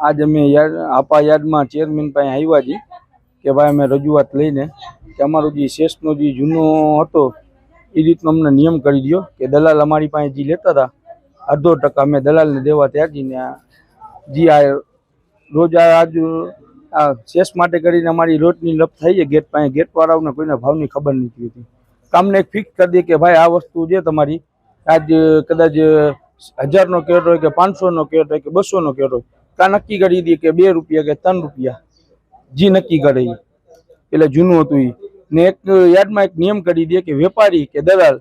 આજ અમે યાદ આપા યાદમાં ચેરમેન પાસે આવ્યા છીએ કે ભાઈ અમે રજૂઆત લઈને કે અમારો જે શેષનો જે જૂનો હતો, એ રીતનો અમને નિયમ કરી દો કે દલાલ અમારી પાસે જે લેતા હતા, અડધો ટકા અમે દલાલને દેવા ત્યાં જઈને આ જે આ રોજ આજ આ શેષ માટે કરીને અમારી રોજની લપ થઈ છે, ગેટ પાસે ગેટવાળાઓને કોઈને ભાવની ખબર નથી હતી. કામને ફિક્સ કરી દે કે ભાઈ આ વસ્તુ છે તમારી. આજ કદાચ હજારનો કેટ હોય કે પાંચસોનો કેટ હોય કે બસોનો કેટ હોય. કાં નક્કી કરી દે કે બે રૂપિયા કે ત્રણ રૂપિયા. જે નક્કી કરે. એટલે જૂનું હતું એ ને એક યાદમાં એક નિયમ કરી દે કે વેપારી કે દલાલ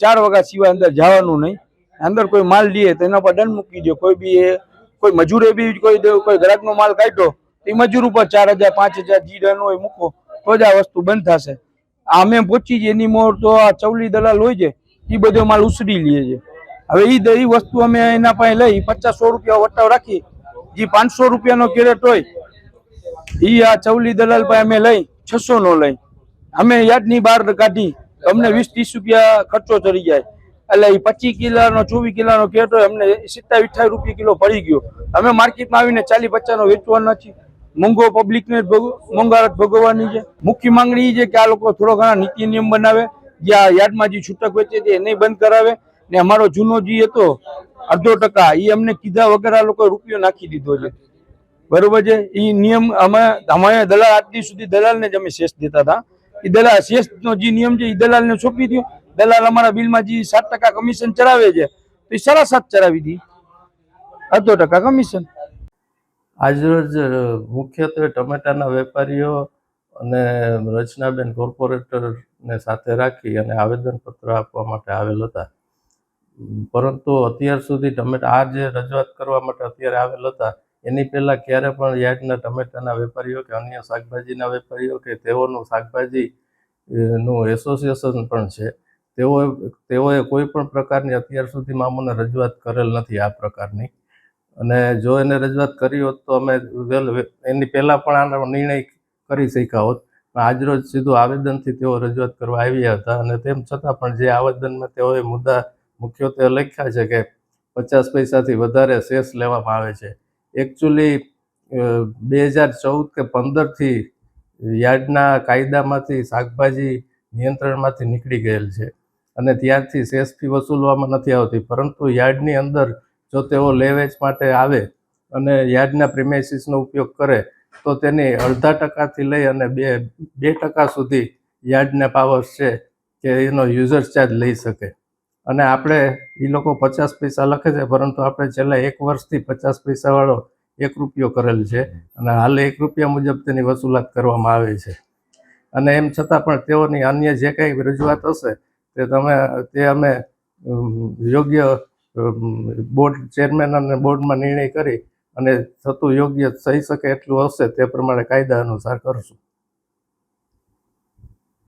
ચાર વાગ્યા સિવાય અંદર જવાનું નહીં. અંદર કોઈ માલ લઈએ તો એના પર દંડ મૂકી દો કોઈ બી કોઈ મજૂરે બી કોઈ કોઈ ગ્રાહકનો માલ કાઢ્યો એ મજૂર ઉપર ચાર હજાર, પાંચ હજાર જી દંડ હોય મૂકો, તો જ આ વસ્તુ બંધ થશે. અમે પહોંચી જઈએ એની મોર તો આ ચવલી દલાલ હોય છે એ બધો માલ ઉસરી લે છે. હવે એ વસ્તુ અમે એના પાસે લઈ પચાસ સો રૂપિયા વટાવ રાખી જે, પાંચસો રૂપિયાનો કેરેટ હોય, ઈ આ ચવલી દલાલ પાસે અમે લઈ છસો નો લઈ. અમે યાદની બહાર કાઢી, અમને વીસ ત્રીસ રૂપિયા ખર્ચો ચડી જાય. એટલે એ પચીસ કિલાનો, ચોવીસ કિલાનો કેરેટ હોય, અમને સિત્તાવીસ અઠાવીસ રૂપિયા કિલો પડી ગયો. અમે માર્કેટમાં આવીને ચાલી પચાસનો વેચવાનો નથી. મોંઘો પબ્લિકને મોંઘારત ભોગવવાની છે. મુખ્ય માંગણી એ છે કે આ લોકો થોડો ઘણા નીતિ નિયમ બનાવે. જે આ યાર્ડમાં જે છૂટક વેચે છે એને બંધ કરાવે. ને અમારો જૂનો જે હતો અડધો ટકા. એ અમને કીધા વગર આ લોકો રૂપિયો નાખી દીધો છે. બરોબર છે? એ નિયમ અમે અમારે દલાલ આજ સુધી દલાલને જ અમે શેષ દેતા હતા. એ દલાલ શેષનો જે નિયમ છે એ દલાલને સોંપી દો દલાલ અમારા બિલમાં જે સાત ટકા કમિશન ચડાવે છે, તો એ સાડા સાત ચડાવી દી. અડધો ટકા કમિશન. આજરોજ મુખ્યત્વે ટમેટાના વેપારીઓ અને રચનાબેન કોર્પોરેટરને સાથે રાખી અને આવેદનપત્ર આપવા માટે આવેલ હતા. પરંતુ અત્યાર સુધી ટમેટા, આ જે રજૂઆત કરવા માટે અત્યારે આવેલ હતા, એની પહેલાં ક્યારે પણ યાર્ડના ટમેટાના વેપારીઓ કે અન્ય શાકભાજીના વેપારીઓ કે તેઓનું શાકભાજી નું એસોસિએશન પણ છે. તેઓ, તેઓએ કોઈ પણ પ્રકારની અત્યાર સુધી મામોને રજૂઆત કરેલ નથી આ પ્રકારની. અને જો એને રજૂઆત કરી હોત તો અમે એની પહેલાં પણ આનો નિર્ણય કરી શક્યા હોત. આજરોજ સીધું આવેદનથી તેઓ રજૂઆત કરવા આવ્યા હતા અને તેમ છતાં પણ જે આવેદનમાં તેઓએ મુદ્દા મુખ્યત્વે લખ્યા છે કે પચાસ પૈસાથી વધારે શેષ લેવામાં આવે છે. એકચ્યુઅલી બે હજાર ચૌદ કે પંદરથી યાર્ડના કાયદામાંથી શાકભાજી નિયંત્રણમાંથી નીકળી ગયેલ છે અને ત્યારથી શેષ ફી વસૂલવામાં નથી આવતી. પરંતુ યાર્ડની અંદર જો તેઓ લેવેચ માટે આવે અને યાર્ડના પ્રિમેસીસનો ઉપયોગ કરે, તો તેની અડધા ટકાથી લઈ અને બે બે ટકા સુધી યાર્ડના પાવર્સ છે કે એનો યુઝર ચાર્જ લઈ શકે. અને આપણે એ લોકો પચાસ પૈસા લખે છે, પરંતુ આપણે છેલ્લા એક વર્ષથી પચાસ પૈસાવાળો એક રૂપિયો કરેલ છે અને હાલ એક રૂપિયા મુજબ તેની વસૂલાત કરવામાં આવે છે. અને એમ છતાં પણ તેઓની અન્ય જે કંઈ રજૂઆત હશે, તે તમે, તે અમે યોગ્ય બોર્ડ ચેરમેન અને બોર્ડમાં નિર્ણય કરી અને થતું યોગ્ય થઈ શકે એટલું હશે તે પ્રમાણે કાયદા અનુસાર કરશું.